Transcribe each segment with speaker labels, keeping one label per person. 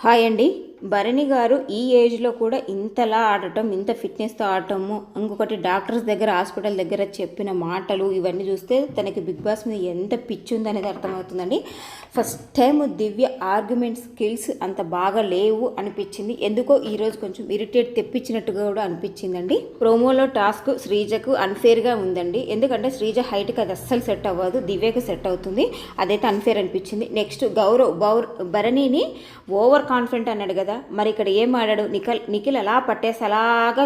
Speaker 1: Hi అండి. భరణి గారు ఈ ఏజ్లో కూడా ఇంతలా ఆడటం ఇంత ఫిట్నెస్తో ఆడటము ఇంకొకటి డాక్టర్స్ దగ్గర హాస్పిటల్ దగ్గర చెప్పిన మాటలు ఇవన్నీ చూస్తే తనకి బిగ్ బాస్ మీద ఎంత పిచ్చి ఉందనేది అర్థమవుతుందండి. First time Divya argument skills అంత బాగా లేవు అనిపించింది. ఎందుకో ఈరోజు కొంచెం ఇరిటేట్ తెప్పించినట్టుగా కూడా అనిపించిందండి. ప్రోమోలో టాస్క్ శ్రీజకు అన్ఫేర్గా ఉందండి. ఎందుకంటే శ్రీజ హైట్కి అది అస్సలు సెట్ అవ్వదు దివ్యకు సెట్ అవుతుంది. అదైతే అన్ఫేర్ అనిపించింది. నెక్స్ట్ గౌరవ్ బౌర్ భరణిని ఓవర్ కాన్ఫిడెంట్ అన్నాడు కదా మరి ఇక్కడ ఏం ఆడాడు? నిఖిల్ నిఖిల్ అలా పట్టేసి అలాగా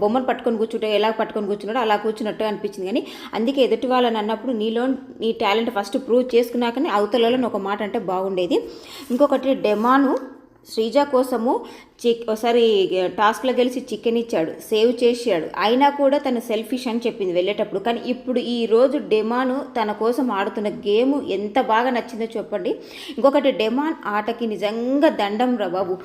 Speaker 1: బొమ్మను పట్టుకొని కూర్చుంటే ఎలా పట్టుకొని కూర్చున్నాడో అలా కూర్చున్నట్టు అనిపించింది. కానీ అందుకే ఎదుటి వాళ్ళని అన్నప్పుడు నీలో నీ టాలెంట్ ఫస్ట్ ప్రూవ్ చేసుకున్నాకనే అవతలలో ఒక మాట అంటే బాగుండేది. ఇంకొకటి డెమాను శ్రీజ కోసము చిక్ ఒకసారి టాస్క్లో గెలిచి చికెన్ ఇచ్చాడు సేవ్ చేశాడు. అయినా కూడా తను సెల్ఫిష్ అని చెప్పింది వెళ్ళేటప్పుడు. కానీ ఇప్పుడు ఈ రోజు డెమాను తన కోసం ఆడుతున్న గేమ్ ఎంత బాగా నచ్చిందో చెప్పండి. ఇంకొకటి డెమాన్ ఆటకి నిజంగా దండం రా బాబు.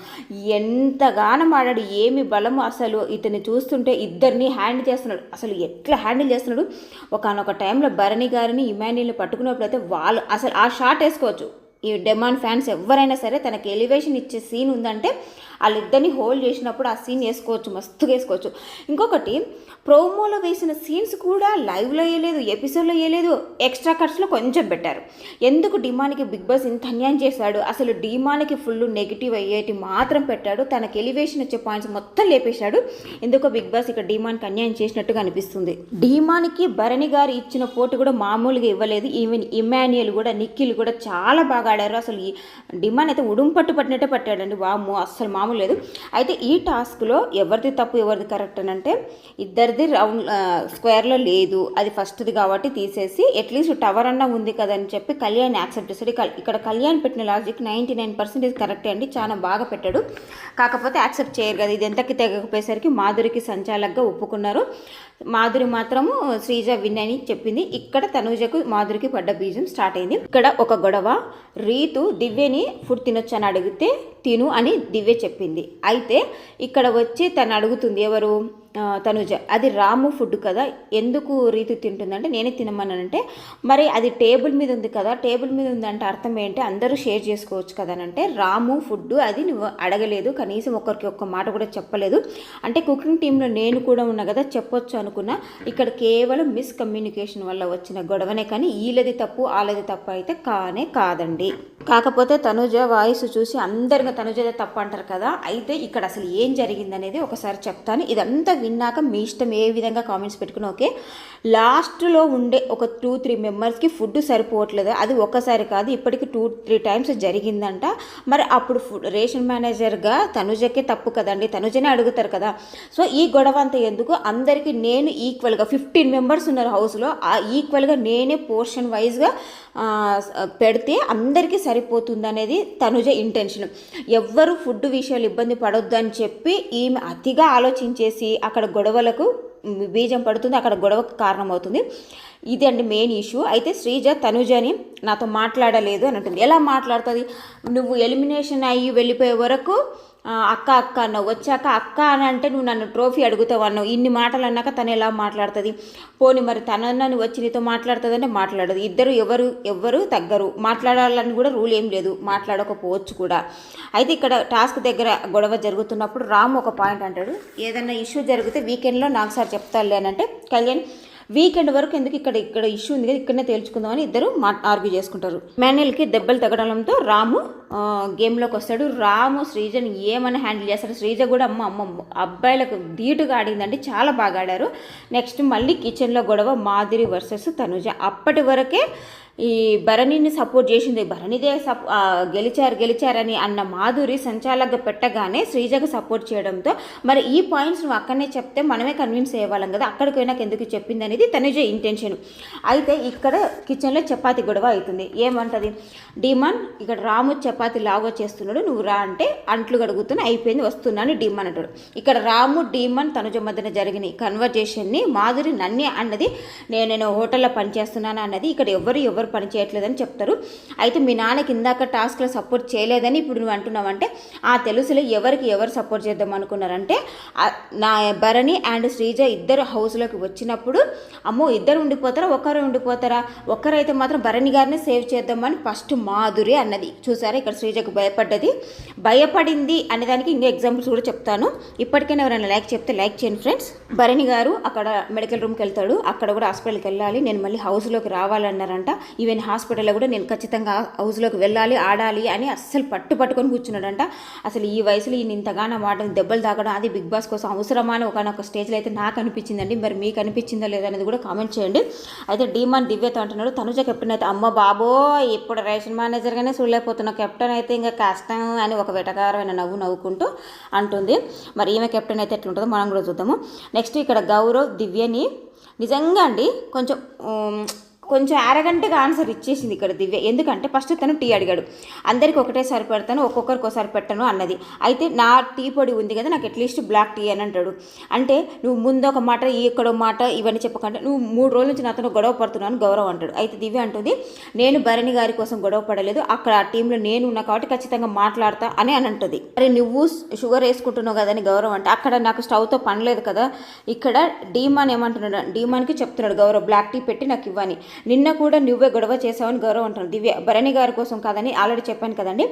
Speaker 1: ఎంతగానం ఆడాడు ఏమి బలం అసలు ఇతన్ని చూస్తుంటే ఇద్దరిని హ్యాండిల్ చేస్తున్నాడు. అసలు ఎట్లా హ్యాండిల్ చేస్తున్నాడు? ఒకనొక టైంలో భరణి గారిని ఇమాన్యుల్ని పట్టుకున్నప్పుడు అయితే వాళ్ళు అసలు ఆ షాట్ వేసుకోవచ్చు. ఈ డెమాన్ ఫ్యాన్స్ ఎవరైనా సరే తనకి ఎలివేషన్ ఇచ్చే సీన్ ఉందంటే వాళ్ళిద్దరిని హోల్డ్ చేసినప్పుడు ఆ సీన్ వేసుకోవచ్చు మస్తుగా వేసుకోవచ్చు. ఇంకొకటి ప్రోమోలో వేసిన సీన్స్ కూడా లైవ్లో వేయలేదు ఎపిసోడ్లో వేయలేదు ఎక్స్ట్రా ఖర్చులో కొంచెం పెట్టారు. ఎందుకు డిమానికి బిగ్ బాస్ ఇంత అన్యాయం చేశాడు? అసలు డిమానికి ఫుల్ నెగిటివ్ అయ్యేటి మాత్రం పెట్టాడు. తనకి ఎలివేషన్ వచ్చే పాయింట్స్ మొత్తం లేపేశాడు. ఎందుకో బిగ్ బాస్ ఇక్కడ డిమాన్కి అన్యాయం చేసినట్టుగా అనిపిస్తుంది. డిమానికి భరణి గారు ఇచ్చిన పోటీ కూడా మామూలుగా ఇవ్వలేదు. ఈవెన్ ఇమాన్యుయల్ కూడా నిఖిల్ కూడా చాలా బాగా ఆడారు. అసలు ఈ డిమాన్ అయితే ఉడుంపట్టు పట్టినట్టే పట్టాడండి. వాము అసలు మామూలు లేదు. అయితే ఈ టాస్క్లో ఎవరిది తప్పు ఎవరిది కరెక్ట్ అని అంటే ఇద్దరిది రౌండ్ స్క్వేర్లో లేదు. అది ఫస్ట్ది కాబట్టి తీసేసి అట్లీస్ట్ టవర్ అన్న ఉంది కదా అని చెప్పి కళ్యాణ్ యాక్సెప్ట్ చేశాడు. ఇక్కడ కళ్యాణ్ పెట్టిన లాజిక్ నైంటీ నైన్ పర్సెంటేజ్ కరెక్టే అండి. చాలా బాగా పెట్టాడు. కాకపోతే యాక్సెప్ట్ చేయరు కదా ఇది ఎంతకి తెగకపోయేసరికి మాధురికి సంచాలకగా ఒప్పుకున్నారు. మాధురి మాత్రము శ్రీజ విన్ అని చెప్పింది. ఇక్కడ తనూజకు మాధురికి పడ్డ బీజం స్టార్ట్ అయింది. ఇక్కడ ఒక గొడవ. రీతు దివ్యని ఫుడ్ తినొచ్చు అని అడిగితే తిను అని దివ్య చెప్పింది. అయితే ఇక్కడ వచ్చి తను అడుగుతుంది ఎవరు? తనుజ అది రాము ఫుడ్ కదా? ఎందుకు రీతి తింటుందంటే నేనే తినమన్నానంటే మరి అది టేబుల్ మీద ఉంది కదా టేబుల్ మీద ఉందంటే అర్థం ఏంటి? అందరూ షేర్ చేసుకోవచ్చు కదా అని అంటే రాము ఫుడ్ అది నువ్వు అడగలేదు కనీసం ఒకరికి ఒక్క మాట కూడా చెప్పలేదు. అంటే కుకింగ్ టీంలో నేను కూడా ఉన్నా కదా చెప్పొచ్చు అనుకున్నా ఇక్కడ కేవలం మిస్కమ్యూనికేషన్ వల్ల వచ్చిన గొడవనే కానీ వీళ్ళది తప్పు వాళ్ళది తప్పు అయితే కానే కాదండి. కాకపోతే తనుజ వాయిస్ చూసి అందరిగా తనుజదే తప్పు అంటారు కదా అయితే ఇక్కడ అసలు ఏం జరిగిందనేది ఒకసారి చెప్తాను. ఇదంతా విన్నాక మీ ఇష్టం ఏ విధంగా కామెంట్స్ పెట్టుకుని ఓకే. లాస్ట్లో ఉండే ఒక టూ త్రీ మెంబర్స్కి ఫుడ్ సరిపోవట్లేదు? అది ఒక్కసారి కాదు ఇప్పటికి టూ త్రీ టైమ్స్ జరిగిందంట. మరి అప్పుడు ఫుడ్ రేషన్ మేనేజర్గా తనుజకే తప్పు కదండి? తనుజనే అడుగుతారు కదా. సో ఈ గొడవ అంతా ఎందుకు? అందరికీ నేను ఈక్వల్గా ఫిఫ్టీన్ మెంబర్స్ ఉన్నారు హౌస్లో ఆ ఈక్వల్గా నేనే పోర్షన్ వైజ్గా పెడితే అందరికీ సరిపోతుంది అనేది తనుజ ఇంటెన్షన్ ఎవ్వరు ఫుడ్ విషయాలు ఇబ్బంది పడొద్దు అని చెప్పి ఈమె అతిగా ఆలోచించేసి అక్కడ గొడవలకు బీజం పడుతుంది అక్కడ గొడవకు కారణమవుతుంది. ఇది అండి మెయిన్ ఇష్యూ అయితే శ్రీజ తనుజని నాతో మాట్లాడలేదు అని ఉంటుంది ఎలా మాట్లాడుతుంది? నువ్వు ఎలిమినేషన్ అయ్యి వెళ్ళిపోయే వరకు అక్క అక్క అన్నావు. వచ్చాక అక్క అని అంటే నువ్వు నన్ను ట్రోఫీ అడుగుతావు అన్నావు. ఇన్ని మాటలు అన్నాక తను ఎలా మాట్లాడుతుంది? పోనీ మరి తనని వచ్చి నీతో మాట్లాడుతుందంటే మాట్లాడదు. ఇద్దరు ఎవరు ఎవ్వరు తగ్గరు. మాట్లాడాలని కూడా రూల్ ఏం లేదు. మాట్లాడకపోవచ్చు కూడా. అయితే ఇక్కడ టాస్క్ దగ్గర గొడవ జరుగుతున్నప్పుడు రామ్ ఒక పాయింట్ అంటాడు. ఏదైనా ఇష్యూ జరిగితే వీకెండ్లో నాకు సార్ చెప్తానులే అని అంటే కళ్యాణ్ వీకెండ్ వరకు ఎందుకు ఇక్కడ ఇక్కడ ఇష్యూ ఉంది కదా ఇక్కడనే తేల్చుకుందామని ఇద్దరు మా ఆర్గ్యూ చేసుకుంటారు. మాన్యుల్కి దెబ్బలు తగ్గడంతో రాము గేమ్లోకి వస్తాడు. రాము శ్రీజని ఏమని హ్యాండిల్ చేస్తాడు? శ్రీజ కూడా అమ్మ అమ్మ అబ్బాయిలకు ధీటుగా ఆడిందండి. చాలా బాగా ఆడారు. నెక్స్ట్ మళ్ళీ కిచెన్లో గొడవ మాధురి వర్సెస్ తనుజ. అప్పటి వరకే ఈ భరణిని సపోర్ట్ చేసింది. భరణిదే సప్ గెలిచారు గెలిచారని అన్న మాధురి సంచాలక పెట్టగానే శ్రీజకు సపోర్ట్ చేయడంతో మరి ఈ పాయింట్స్ నువ్వు అక్కడనే చెప్తే మనమే కన్విన్స్ అయ్యేవాళ్ళం కదా. అక్కడికి ఎందుకు చెప్పింది? అనేది తనుజ ఇంటెన్షన్. అయితే ఇక్కడ కిచెన్లో చపాతి గొడవ అవుతుంది. ఏమంటుంది? డిమాన్ ఇక్కడ రాము చపాతి లాగా చేస్తున్నాడు. నువ్వు రా అంటే అంట్లు గడుగుతున్నా అయిపోయింది వస్తున్నాను డిమాన్ అంటాడు. ఇక్కడ రాము డీమన్ తనుజ మధ్యన జరిగిన కన్వర్జేషన్ని మాధురి నన్నే అన్నది నేను నేను హోటల్లో పనిచేస్తున్నాను అన్నది ఇక్కడ ఎవరు ఎవరు పని చేయట్లేదని చెప్తారు. అయితే మీ నాన్నకి ఇందాక టాస్క్లో సపోర్ట్ చేయలేదని ఇప్పుడు నువ్వు అంటున్నావంటే ఆ తెలుసులో ఎవరికి ఎవరు సపోర్ట్ చేద్దాం అనుకున్నారంటే నా భరణి అండ్ శ్రీజ ఇద్దరు హౌస్లోకి వచ్చినప్పుడు అమ్మో ఇద్దరు ఉండిపోతారా ఒకరు ఉండిపోతారా? ఒక్కరైతే మాత్రం భరణి గారిని సేవ్ చేద్దామని ఫస్ట్ మాధురి అన్నది. చూసారా ఇక్కడ శ్రీజకు భయపడ్డది. భయపడింది అనే దానికి ఇంకో ఎగ్జాంపుల్స్ కూడా చెప్తాను. ఇప్పటికైనా ఎవరైనా లైక్ చెప్తే లైక్ చేయండి ఫ్రెండ్స్. భరణి గారు అక్కడ మెడికల్ రూమ్కి వెళ్తాడు. అక్కడ కూడా హాస్పిటల్కి వెళ్ళాలి. నేను మళ్ళీ హౌస్లోకి రావాలన్నారంట. ఈవెన్ హాస్పిటల్లో కూడా నేను ఖచ్చితంగా హౌస్లోకి వెళ్ళాలి ఆడాలి అని అస్సలు పట్టు పట్టుకొని కూర్చున్నాడంట. అసలు ఈ వయసులో ఈయన ఇంతగానో మాటలు దెబ్బలు తాగడం అది బిగ్ బాస్ కోసం అవసరమా అని ఒకనొక స్టేజ్లో అయితే నాకు అనిపించిందండి. మరి మీకు అనిపించిందో లేదో అనేది కూడా కామెంట్ చేయండి. అయితే డీమాన్ దివ్యత అంటున్నాడు తనుజ కెప్టెన్ అయితే అమ్మ బాబో ఇప్పుడు రేషన్ మేనేజర్గానే చూడలేకపోతున్నా కెప్టెన్. కెప్టెన్ అయితే ఇంకా కష్టం అని ఒక వెటకారమైన నవ్వు నవ్వుకుంటూ అంటుంది. మరి ఈమె కెప్టెన్ అయితే ఎట్లుంటుందో మనం కూడా చూద్దాము. నెక్స్ట్ ఇక్కడ గౌరవ్ దివ్యని నిజంగా అండి కొంచెం కొంచెం అరగంటగా ఆన్సర్ ఇచ్చేసింది ఇక్కడ దివ్య. ఎందుకంటే ఫస్ట్ తను టీ అడిగాడు. అందరికి ఒకటేసారి పెడతాను ఒక్కొక్కరికి ఒకసారి పెట్టను అన్నది. అయితే నా టీ పొడి ఉంది కదా నాకు అట్లీస్ట్ బ్లాక్ టీ అని అంటాడు. అంటే నువ్వు ముందు ఒక మాట ఈ ఇక్కడ మాట ఇవన్నీ చెప్పకంటే నువ్వు మూడు రోజుల నుంచి నాతో గొడవ పడుతున్నాను గౌరవం అంటాడు. అయితే దివ్య అంటుంది నేను భరణి గారి కోసం గొడవ పడలేదు అక్కడ ఆ టీంలో నేను ఉన్నా కాబట్టి ఖచ్చితంగా మాట్లాడతా అని అని అంటుంది. అరే నువ్వు షుగర్ వేసుకుంటున్నావు కదా అని గౌరవం అంటే. అక్కడ నాకు స్టవ్తో పనిలేదు కదా ఇక్కడ డీమాన్ ఏమంటున్నాడు డీమాన్కి చెప్తున్నాడు గౌరవ్ బ్లాక్ టీ పెట్టి నాకు ఇవ్వని. నిన్న కూడా నువ్వే గొడవ చేసావని గౌరవ్ అంటాను దివ్య భరణి గారి కోసం కాదని ఆల్రెడీ చెప్పాను కదండి.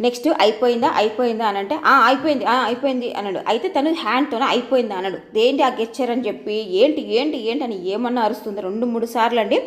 Speaker 1: నెక్స్ట్ అయిపోయిందా? అయిపోయిందా అని అంటే "ఆ, అయిపోయింది అయిపోయింది అన్నాడు. అయితే తను హ్యాండ్తోనే అయిపోయిందా అన్నాడు. ఏంటి ఆ గెచ్చర్ అని చెప్పి ఏంటి ఏంటి ఏంటి అని ఏమన్నా అరుస్తుంది? రెండు మూడు సార్లు అండి.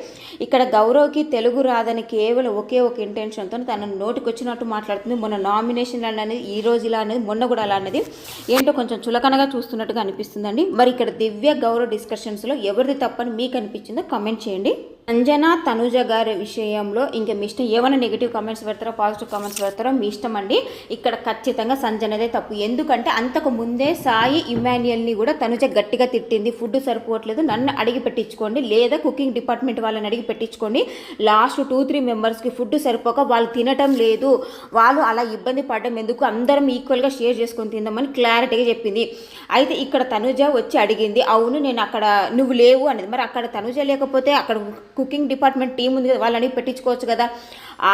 Speaker 1: ఇక్కడ గౌరవ్కి తెలుగు రాదని కేవలం ఒకే ఒక ఇంటెన్షన్తో తన నోటికి వచ్చినట్టు మాట్లాడుతుంది. మొన్న నామినేషన్ అనేది ఈ రోజు ఇలా అనేది మొన్న కూడా అలా అనేది ఏంటో కొంచెం చులకనగా చూస్తున్నట్టుగా అనిపిస్తుందండి. మరి ఇక్కడ దివ్య గౌరవ్ డిస్కషన్స్లో ఎవరిది తప్పని మీకు అనిపించిందో కమెంట్ చేయండి. అంజనా తనుజ గారి విషయంలో ఇంకా మీ ఇష్టం ఏమైనా నెగిటివ్ కామెంట్స్ పెడతారో పాజిటివ్ కామెంట్స్ పెడతారో మీ ఇష్టం అండి. ఇక్కడ ఖచ్చితంగా సంజనదే తప్పు. ఎందుకంటే అంతకు ముందే సాయి ఇమాన్యుయల్ని కూడా తనుజ గట్టిగా తిట్టింది. ఫుడ్ సరిపోవట్లేదు. నన్ను అడిగి పెట్టించుకోండి. లేదా కుకింగ్ డిపార్ట్మెంట్ వాళ్ళని అడిగి పెట్టించుకోండి. లాస్ట్ టూ త్రీ మెంబర్స్కి ఫుడ్ సరిపోక వాళ్ళు తినటం లేదు. వాళ్ళు అలా ఇబ్బంది పడడం ఎందుకు? అందరం ఈక్వల్గా షేర్ చేసుకొని తిందామని క్లారిటీగా చెప్పింది. అయితే ఇక్కడ తనుజ వచ్చి అడిగింది అవును నేను అక్కడ నువ్వు లేవు అనేది. మరి అక్కడ తనుజ లేకపోతే అక్కడ కుకింగ్ డిపార్ట్మెంట్ టీం ఉంది కదా వాళ్ళని పెట్టుకోవచ్చు కదా.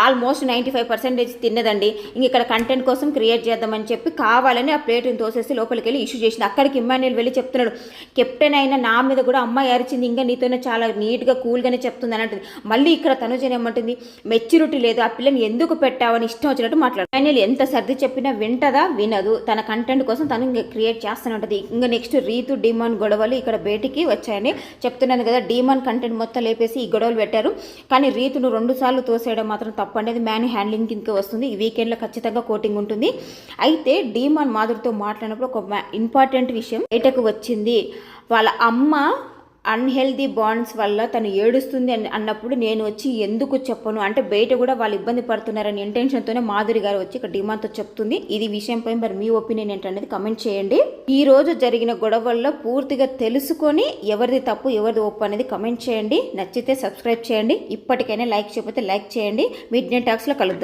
Speaker 1: ఆల్మోస్ట్ నైంటీ ఫైవ్ పర్సెంటేజ్ తిన్నదండి. ఇంక ఇక్కడ కంటెంట్ కోసం క్రియేట్ చేద్దామని చెప్పి కావాలని ఆ ప్లేట్ని తోసేసి లోపలికి వెళ్ళి ఇష్యూ చేసింది. అక్కడికి ఇమ్మాన్యుల్ వెళ్ళి చెప్తున్నాడు కెప్టెన్ అయిన నా మీద కూడా అమ్మాయి అరిచింది ఇంకా నీతోనే చాలా నీట్గా కూల్గానే చెప్తుంది అని అంటుంది మళ్ళీ ఇక్కడ తనుజన్ ఏమంటుంది మెచ్యూరిటీ లేదు. ఆ పిల్లని ఎందుకు పెట్టావని ఇష్టం వచ్చినట్టు మాట్లాడు ఇమ్మాన్యుల్ ఎంత సర్ది చెప్పినా వింటదా? వినదు. తన కంటెంట్ కోసం తను ఇంకా క్రియేట్ చేస్తూనే ఉంటుంది. ఇంకా నెక్స్ట్ రీతు డిమాండ్ గొడవలు ఇక్కడ బయటికి వచ్చాయని చెప్తున్నాను కదా. డిమాన్ కంటెంట్ మొత్తం లేపేసి ఈ గొడవలు పెట్టారు. కానీ రీతును రెండు సార్లు తోసేయడం మాత్రం తప్పు అనేది మ్యాన్ హ్యాండ్లింగ్ కిందకి వస్తుంది. ఈ వీకెండ్లో ఖచ్చితంగా కోటింగ్ ఉంటుంది. అయితే డీమాన్ మాధురితో మాట్లాడినప్పుడు ఒక ఇంపార్టెంట్ విషయం. బయటకు వచ్చింది? వాళ్ళ అమ్మ అన్హెల్దీ బాండ్స్ వల్ల తను ఏడుస్తుంది అని అన్నప్పుడు నేను వచ్చి ఎందుకు చెప్పను? అంటే బయట కూడా వాళ్ళు ఇబ్బంది పడుతున్నారని ఇంటెన్షన్తోనే మాధురి గారు వచ్చి ఇక్కడ డిమాండ్తో చెప్తుంది. ఇది విషయంపై మరి మీ ఒపీనియన్ ఏంటనేది కమెంట్ చేయండి. ఈ రోజు జరిగిన గొడవల్లో పూర్తిగా తెలుసుకొని ఎవరిది తప్పు ఎవరిది ఒప్పు అనేది కమెంట్ చేయండి. నచ్చితే సబ్స్క్రైబ్ చేయండి. ఇప్పటికైనా లైక్ చేయకపోతే లైక్ చేయండి. మిడ్ నైట్ టాక్స్లో కలుద్దాం.